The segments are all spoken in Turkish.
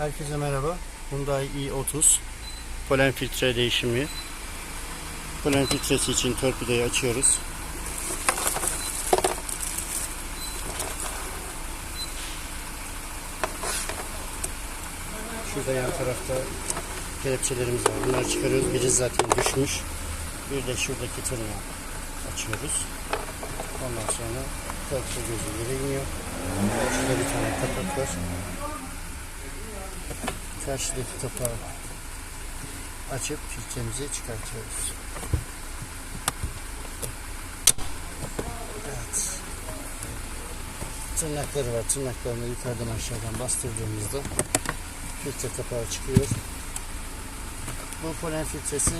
Herkese merhaba. Hyundai i30 polen filtre değişimi. Polen filtresi için torpidoyu açıyoruz. Şurada yan tarafta kelepçelerimiz var. Bunları çıkarıyoruz. Biri zaten düşmüş. Bir de şuradaki tırnağı açıyoruz. Ondan sonra torpido gözü yere iniyor. Şurada bir tane kapak var. Karşıdaki kapağı açıp filtremizi çıkartıyoruz. Evet. Tırnakları var. Tırnaklarını yukarıdan aşağıdan bastırdığımızda filtre kapağı çıkıyor. Bu polen filtresi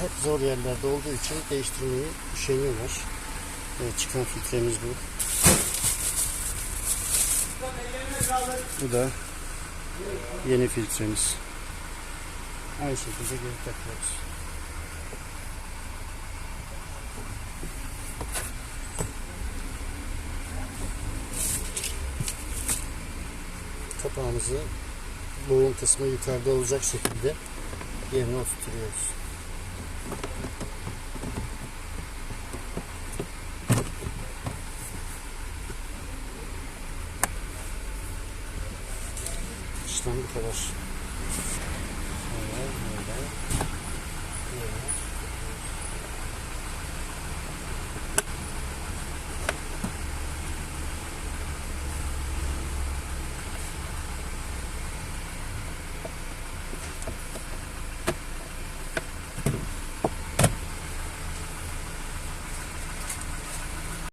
hep zor yerlerde olduğu için değiştirmeyi üşeniyorlar. Evet, çıkan filtremiz bu. Bu da yeni filtremiz. Aynı şekilde geri takıyoruz. Kapağımızı boğum kısmı yukarıda olacak şekilde yerine oturtuyoruz. İşlem bu kadar. Böyle.